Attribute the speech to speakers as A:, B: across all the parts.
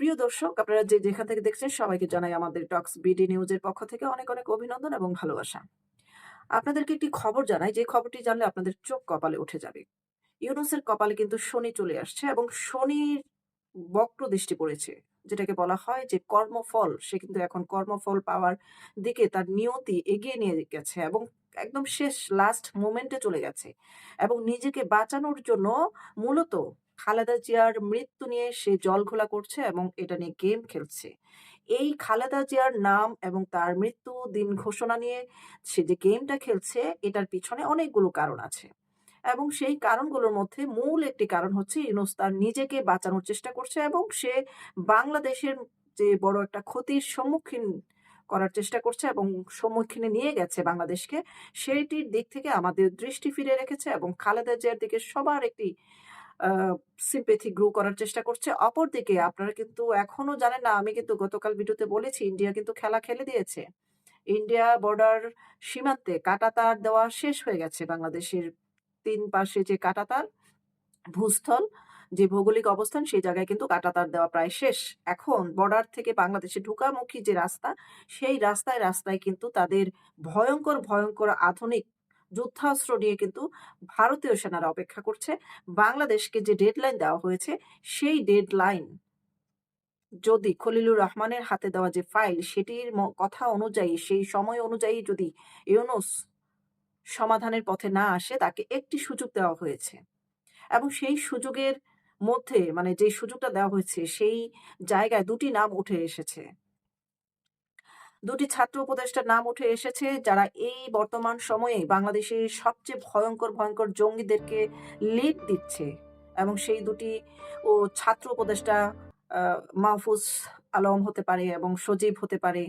A: প্রিয় দর্শক, আপনারা যে যেখান থেকে দেখছেন, সবাইকে জানাই আমাদের টক্স বিডি নিউজের পক্ষ থেকে অনেক অনেক অভিনন্দন এবং ভালোবাসা। আপনাদেরকে একটি খবর জানাই, যে খবরটি জানলে আপনাদের চোখ কপালে উঠে যাবে। ইউনুসের কপালে কিন্তু শনি চলে আসছে এবং শনির বক্র দৃষ্টি পড়েছে, যেটাকে বলা হয় যে কর্মফল। সে কিন্তু এখন কর্মফল পাওয়ার দিকে তার নিয়তি এগিয়ে নিয়ে গেছে এবং একদম শেষ লাস্ট মোমেন্টে চলে গেছে এবং নিজেকে বাঁচানোর জন্য মূলত খালেদা জিয়ার মৃত্যু নিয়ে সে জলঘোলা করছে এবং এটা নিয়ে গেম খেলছে। এই খালেদা জিয়ার নাম এবং তার মৃত্যু দিন ঘোষণা নিয়ে সে যে গেমটা খেলছে, এটার পিছনে অনেকগুলো কারণ আছে। এবং সেই কারণগুলোর মধ্যে মূল একটি কারণ হচ্ছে ইউনুস তার নিজেকে বাঁচানোর চেষ্টা করছে এবং সে বাংলাদেশের যে বড় একটা ক্ষতির সম্মুখীন করার চেষ্টা করছে এবং সম্মুখীনে নিয়ে গেছে বাংলাদেশকে, সেইটির দিক থেকে আমাদের দৃষ্টি ফিরে রেখেছে এবং খালেদা জিয়ার দিকে সবার একটি সিম্পেথি গ্রো করার চেষ্টা করছে। অপরদিকে আপনারা কিন্তু এখনও জানেন না, আমি কিন্তু গতকাল ভিডিওতে বলেছি, ইন্ডিয়া কিন্তু খেলা খেলে দিয়েছে। ইন্ডিয়া বর্ডার সীমান্তে কাটাতার দেওয়া শেষ হয়ে গেছে বাংলাদেশের তিন পাশে যে কাটাতার, ভূস্থল, যে ভৌগোলিক অবস্থান, সেই জায়গায় কিন্তু কাটাতার দেওয়া প্রায় শেষ। এখন বর্ডার থেকে বাংলাদেশে ঢুকামুখী যে রাস্তা, সেই রাস্তায় রাস্তায় কিন্তু তাদের ভয়ঙ্কর ভয়ঙ্কর আধুনিক যুদ্ধাস্ত্র নিয়ে কিন্তু ভারতীয় সেনারা অপেক্ষা করছে। বাংলাদেশকে যে ডেডলাইন দেওয়া হয়েছে, সেই ডেডলাইন যদি খলিলুর রহমানের হাতে দেওয়া যে ফাইল সেটির কথা অনুযায়ী, সেই সময় অনুযায়ী যদি ইউনুস সমাধানের পথে না আসে, তাকে একটি সুযোগ দেওয়া হয়েছে। এবং সেই সুযোগের মধ্যে মানে যে সুযোগটা দেওয়া হয়েছে, সেই জায়গায় দুটি নাম উঠে এসেছে। দুটি ছাত্র উপদেষ্টার নাম উঠে এসেছে, যারা এই বর্তমান সময়ে বাংলাদেশের সবচেয়ে ভয়ঙ্কর ভয়ঙ্কর জঙ্গিদেরকে লিড দিচ্ছে। এবং সেই দুটি, ও, ছাত্র উপদেষ্টা মাহফুজ আলম হতে পারে এবং সজীব হতে পারে।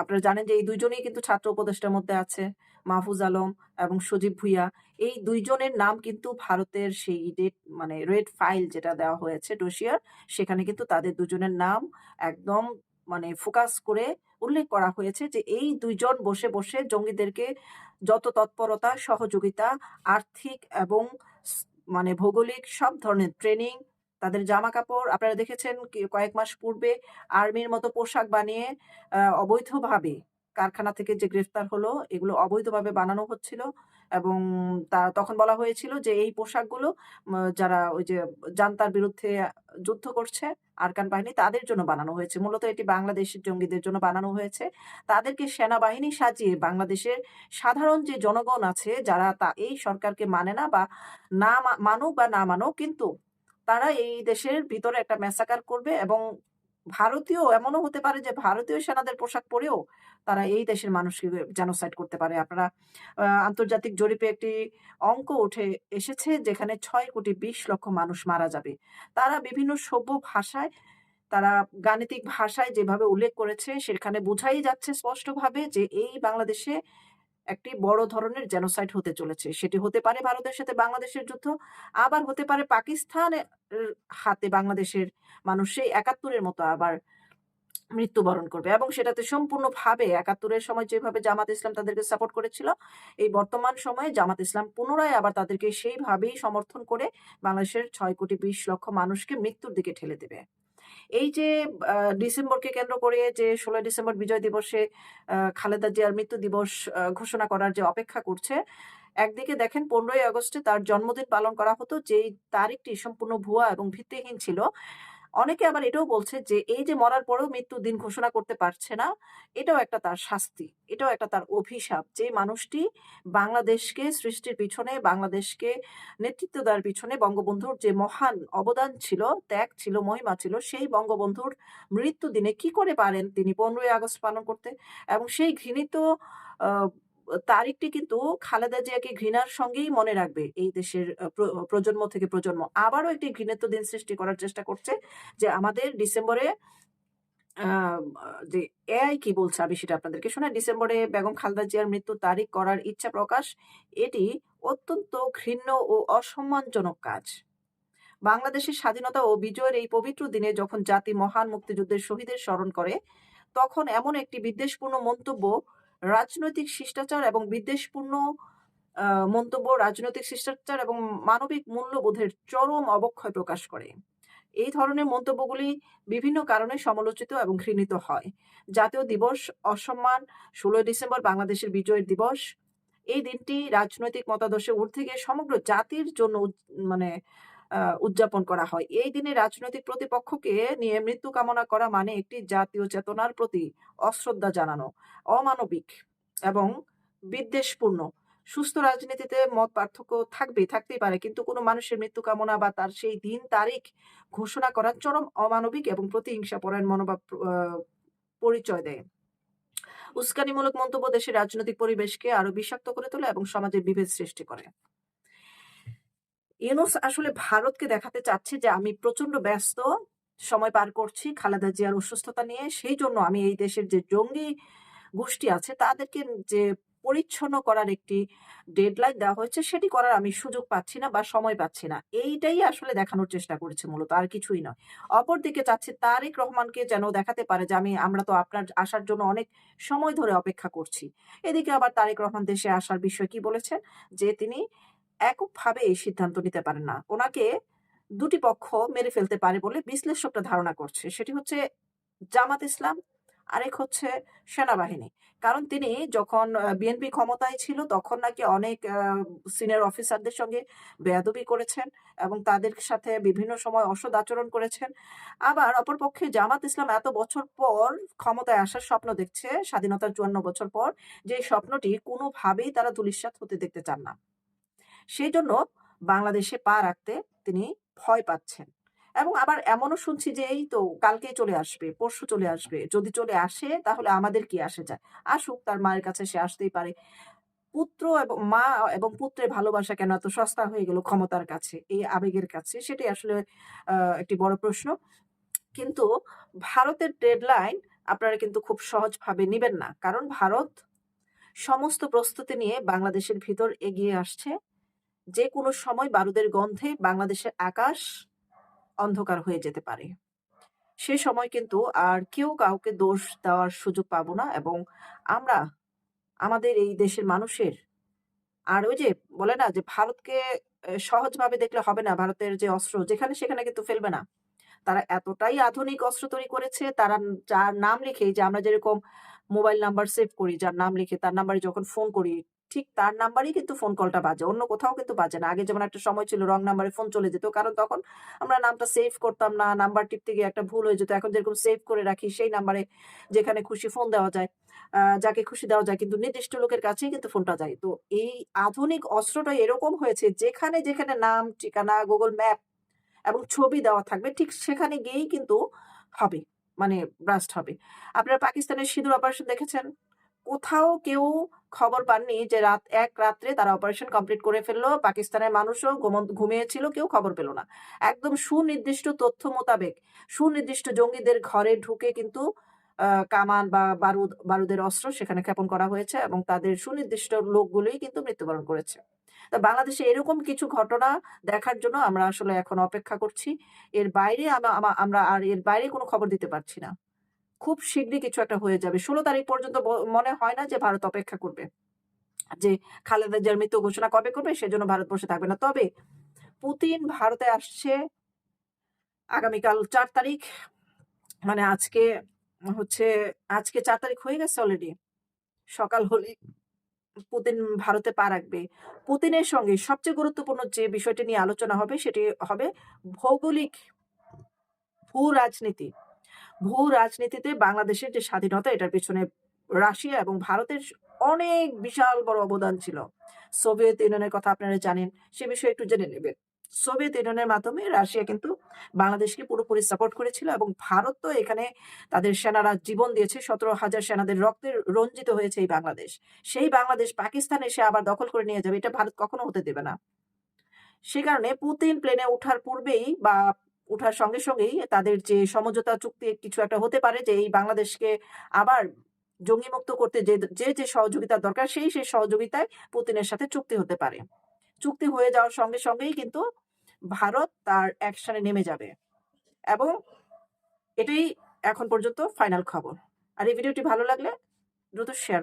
A: আপনারা জানেন যে এই দুজনেই কিন্তু ছাত্র উপদেষ্টার মধ্যে আছে। মাহফুজ আলম এবং সজীব ভুইয়া, এই দুইজনের নাম কিন্তু ভারতের সেই ডেট মানে রেড ফাইল যেটা দেওয়া হয়েছে ডোসিয়ার সেখানে কিন্তু তাদের দুজনের নাম একদম মানে ফোকাস করে উল্লেখ করা হয়েছে যে এই দুইজন বসে বসে জঙ্গিদেরকে যত তৎপরতা, সহযোগিতা, আর্থিক এবং মানে ভৌগোলিক সব ধরনের ট্রেনিং, তাদের জামা কাপড় আপনারা দেখেছেন কয়েক মাস পূর্বে আর্মির মতো পোশাক বানিয়ে অবৈধভাবে কারখানা থেকে যে গ্রেফতার হলো, এগুলো অবৈধভাবে বানানো হচ্ছিল এবং তা তখন বলা হয়েছিল যে এই পোশাকগুলো যারা ওই যে জান্তার বিরুদ্ধে যুদ্ধ করছে আরকান বাহিনী, তাদের জন্য বানানো হয়েছে। মূলত এটি বাংলাদেশের জঙ্গিদের জন্য বানানো হয়েছে। তাদেরকে সেনাবাহিনী সাজিয়ে বাংলাদেশের সাধারণ যে জনগণ আছে, যারা তা, এই সরকারকে মানে না বা না মানুক বা না মানুক, কিন্তু তারা এই দেশের ভিতরে একটা ম্যাসাকার করবে এবং ভারতীয় এমনও হতে পারে যে, ভারতীয় সেনাদের পোশাক পরেও তারা এই দেশের মানুষকে জেনোসাইড করতে পারে। আপনারা আন্তর্জাতিক জরিপে একটি অঙ্ক উঠে এসেছে যেখানে ছয় কোটি বিশ লক্ষ মানুষ মারা যাবে। তারা বিভিন্ন সভ্য ভাষায়, তারা গাণিতিক ভাষায় যেভাবে উল্লেখ করেছে, সেখানে বোঝাই যাচ্ছে স্পষ্টভাবে যে, এই বাংলাদেশে একটি বড় ধরনের জেনোসাইড হতে চলেছে। সেটি হতে পারে ভারতের সাথে বাংলাদেশের যুদ্ধ, আবার হতে পারে পাকিস্তানের হাতে বাংলাদেশের মানুষ সেই একাত্তরের মতো আবার মৃত্যুবরণ করবে। এবং সেটাতে সম্পূর্ণভাবে একাত্তরের সময় যেভাবে জামাত ইসলাম তাদেরকে সাপোর্ট করেছিল, এই বর্তমান সময়ে জামাত ইসলাম পুনরায় আবার তাদেরকে সেইভাবেই সমর্থন করে বাংলাদেশের ছয় কোটি বিশ লক্ষ মানুষকে মৃত্যুর দিকে ঠেলে দেবে। এই যে ডিসেম্বরকে কেন্দ্র করে যে, ষোলো ডিসেম্বর বিজয় দিবসে খালেদা জিয়ার মৃত্যু দিবস ঘোষণা করার যে অপেক্ষা করছে, একদিকে দেখেন পনেরোই আগস্টে তার জন্মদিন পালন করা হতো, যেই তারিখটি সম্পূর্ণ ভুয়া এবং ভিত্তিহীন ছিল। অনেকে আবার এটাও বলছে যে, এই যে মরার পরেও মৃত্যুর দিন ঘোষণা করতে পারছে না, এটাও একটা তার শাস্তি। এটাও একটা তার অভিশাপ যে মানুষটি বাংলাদেশকে সৃষ্টির পিছনে, বাংলাদেশকে নেতৃত্ব দেওয়ার পিছনে বঙ্গবন্ধুর যে মহান অবদান ছিল, ত্যাগ ছিল, মহিমা ছিল, সেই বঙ্গবন্ধুর মৃত্যু দিনে কি করে পারেন তিনি পনেরোই আগস্ট পালন করতে? এবং সেই ঘৃণিত তারিখটি কিন্তু খালেদা জিয়াকে ঘৃণার সঙ্গেই মনে রাখবে এই দেশের প্রজন্ম থেকে প্রজন্ম। আবারও একটি ঘৃণিত দিন সৃষ্টি করার চেষ্টা করছে যে আমাদের ডিসেম্বরে যে এআই কি বলছে আমি সেটা আপনাদেরকে শোনাই। ডিসেম্বরে বেগম খালেদা জিয়ার মৃত্যু তারিখ করার ইচ্ছা প্রকাশ, এটি অত্যন্ত ঘৃণ্য ও অসম্মানজনক কাজ। বাংলাদেশের স্বাধীনতা ও বিজয়ের এই পবিত্র দিনে যখন জাতি মহান মুক্তিযুদ্ধের শহীদের স্মরণ করে, তখন এমন একটি বিদ্বেষপূর্ণ মন্তব্য রাজনৈতিক শিষ্টাচার এবং বিদ্বেষপূর্ণ মন্তব্য রাজনৈতিক শিষ্টাচার এবং মানবিক মূল্যবোধের চরম অবক্ষয় প্রকাশ করে। এই ধরনের মন্তব্যগুলি বিভিন্ন কারণে সমালোচিত এবং ঘৃণিত হয়। জাতীয় দিবস, অসম্মান ষোলোই ডিসেম্বর বাংলাদেশের বিজয়ের দিবস। এই দিনটি রাজনৈতিক মতাদর্শে ঊর্ধ্বে গিয়ে সমগ্র জাতির জন্য মানে উদযাপন করা হয়। এই দিনে রাজনৈতিক প্রতিপক্ষকে নিয়ে মৃত্যু কামনা করা মানে একটি জাতীয় চেতনার প্রতি অশ্রদ্ধা জানানো, অমানবিক এবং বিদ্বেষপূর্ণ। সুস্থ রাজনীতিতে মত পার্থক্য থাকবে থাকতেই পারে, কিন্তু কোনো মানুষের মৃত্যু কামনা বা তার সেই দিন তারিখ ঘোষণা করা চরম অমানবিক এবং প্রতিহিংসা পরায়ণ মনোভাব পরিচয় দেয়। উস্কানিমূলক মন্তব্য দেশের রাজনৈতিক পরিবেশকে আরও বিষাক্ত করে তোলে এবং সমাজে বিভেদ সৃষ্টি করে। ইউনুস আসলে ভারতকে দেখাতে চাচ্ছে যে আমি প্রচণ্ড ব্যস্ত, সময় পার করছি, খালেদা জিয়ার অসুস্থতা নিয়ে। সেই জন্য আমি এই দেশের যে জঙ্গি গোষ্ঠী আছে, তাদেরকে যে পরিচ্ছন্ন করার একটি ডেডলাইন দেওয়া হয়েছে, সেটি করার আমি সুযোগ পাচ্ছি না বা সময় পাচ্ছি না। এইটাই আসলে দেখানোর চেষ্টা করেছে মূলত, আর কিছুই নয়। অপরদিকে চাচ্ছে তারেক রহমানকে যেন দেখাতে পারে যে আমি, আমরা তো আপনার আসার জন্য অনেক সময় ধরে অপেক্ষা করছি। এদিকে আবার তারেক রহমান দেশে আসার বিষয়ে কি বলেছেন? যে তিনি এককভাবে সিদ্ধান্ত নিতে পারেন না। ওনাকে দুটি পক্ষ মেরে ফেলতে পারে বলে বিশ্লেষকরা ধারণা করছে। সেটি হচ্ছে জামাত ইসলাম, আরেক হচ্ছে সেনাবাহিনী। কারণ তিনি যখন বিএনপি ক্ষমতায় ছিল তখন নাকি অনেক সিনিয়র অফিসারদের সঙ্গে বেয়াদবি করেছেন এবং তাদের সাথে বিভিন্ন সময় অসদ আচরণ করেছেন। আবার অপরপক্ষে জামাত ইসলাম এত বছর পর ক্ষমতায় আসার স্বপ্ন দেখছে, স্বাধীনতার চুয়ান্ন বছর পর, যে স্বপ্নটি কোনোভাবেই তারা ধূলিসাৎ হতে দেখতে চান না। সেই জন্য বাংলাদেশে পা রাখতে তিনি ভয় পাচ্ছেন। এবং আবার এমনও শুনছি যে এই তো কালকে চলে আসবে, পরশু চলে আসবে, যদি চলে আসে তাহলে আমাদের কি আসে যায়? আসুক, তার মায়ের কাছে সে আসতেই পারে। পুত্র এবং মা এবং পুত্রের ভালোবাসা কেন এত সস্তা হয়ে গেল ক্ষমতার কাছে, এই আবেগের কাছে? সেটাই আসলে একটি বড় প্রশ্ন। কিন্তু ভারতের ডেডলাইন আপনারা কিন্তু খুব সহজভাবে নেবেন না। কারণ ভারত সমস্ত প্রস্তুতি নিয়ে বাংলাদেশের ভিতর এগিয়ে আসছে। যে কোনো সময় বারুদের গন্ধে বাংলাদেশের আকাশ অন্ধকার হয়ে যেতে পারে। সে সময় কিন্তু আর কেউ কাউকে দোষ দেওয়ার সুযোগ পাবো না এবং আমরা, আমাদের এই দেশের মানুষের, আর ওই যে বলে না যে ভারতকে সহজভাবে দেখলে হবে না, ভারতের যে অস্ত্র যেখানে সেখানে কিন্তু ফেলবে না। তারা এতটাই আধুনিক অস্ত্র তৈরি করেছে, তারা যার নাম লিখে যে আমরা যেরকম মোবাইল নাম্বার সেভ করি, যার নাম লিখে, তার নাম্বারে যখন ফোন করি ঠিক তার নাম্বারই কিন্তু ফোন কলটা বাজে। অন্য কোথাও কিন্তু বাজে না। আগে যেমন একটা সময় ছিল রং নাম্বারে ফোন চলে যেত, কারণ তখন আমরা নামটা সেভ করতাম না নাম্বার টিপতে গিয়ে একটা ভুল হয়ে যেত। এখন যেরকম সেভ করে রাখি, সেই নাম্বারে যেখানে খুশি ফোন দেওয়া যায় যাকে খুশি দেওয়া যায়, কিন্তু নির্দিষ্ট লোকের কাছেই কিন্তু ফোনটা যায়। তো এই আধুনিক অস্ত্রটা এরকম হয়েছে, যেখানে যেখানে নাম, ঠিকানা গুগল ম্যাপ এবং ছবি দেওয়া থাকবে, ঠিক সেখানে গিয়েই কিন্তু হবে মানে ব্রাস্ট হবে। আপনারা পাকিস্তানের সিঁদুর অপারেশন দেখেছেন? কোথাও কেউ খবর পাননি যে রাত, এক রাত্রে তারা অপারেশন কমপ্লিট করে ফেলল। পাকিস্তানের মানুষও ঘুমিয়েছিল, কেউ খবর পেল না। একদম সুনির্দিষ্ট তথ্য মোতাবেক, সুনির্দিষ্ট জঙ্গিদের ঘরে ঢুকে কিন্তু কামান বা বারুদ, বারুদের অস্ত্র সেখানে ক্ষেপণ করা হয়েছে এবং তাদের সুনির্দিষ্ট লোকগুলোই কিন্তু মৃত্যুবরণ করেছে। তো বাংলাদেশে এরকম কিছু ঘটনা দেখার জন্য আমরা আসলে এখন অপেক্ষা করছি। এর বাইরে আমা- আমা- আমরা আর এর বাইরে কোনো খবর দিতে পারছি না। খুব শীঘ্রই কিছু একটা হয়ে যাবে। ষোলো তারিখ পর্যন্ত মনে হয় না যে ভারত অপেক্ষা করবে। যে খালেদা জিয়ার মৃত্যু ঘোষণা কবে করবে সেজন্য ভারত বসে থাকবে না। তবে পুতিন ভারতে আসছে আগামীকাল চার তারিখ। মানে আজকে হচ্ছে, আজকে চার তারিখ হয়ে গেছে অলরেডি সকাল হলে পুতিন ভারতে পা রাখবে। পুতিনের সঙ্গে সবচেয়ে গুরুত্বপূর্ণ যে বিষয়টি নিয়ে আলোচনা হবে সেটি হবে ভৌগোলিক ভূ রাজনীতি ভূ রাজনীতিতে বাংলাদেশের যে স্বাধীনতা, এটার পিছনে রাশিয়া এবং ভারতের অনেক বিশাল বড় অবদান ছিল। সোভিয়েত ইউনিয়নের কথা আপনারা জানেন, সে বিষয়ে একটু জেনে নেবেন। সোভিয়েত ইউনিয়নের মাধ্যমে রাশিয়া কিন্তু বাংলাদেশকে পুরোপুরি সাপোর্ট করেছিল এবং ভারত তো এখানে তাদের সেনারা জীবন দিয়েছে, সতেরো হাজার সেনাদের রক্তে রঞ্জিত হয়েছে এই বাংলাদেশ। সেই বাংলাদেশ পাকিস্তান এসে আবার দখল করে নিয়ে যাবে, এটা ভারত কখনো হতে দেবে না। সে কারণে পুতিন প্লেনে ওঠার পূর্বেই বা ওঠার সঙ্গে সঙ্গেই তাদের যে সমঝোতা চুক্তি কিছু একটা হতে পারে যে এই বাংলাদেশকে আবার জঙ্গি মুক্ত করতে যে যে যে সহযোগিতা দরকার সেই সেই সহযোগিতায় পুতিনের সাথে চুক্তি হতে পারে। চুক্তি হয়ে যাওয়ার সঙ্গে সঙ্গেই কিন্তু ভারত তার অ্যাকশনে নেমে যাবে এবং এটাই এখন পর্যন্ত ফাইনাল খবর। আর এই ভিডিওটি ভালো লাগলে দ্রুত শেয়ার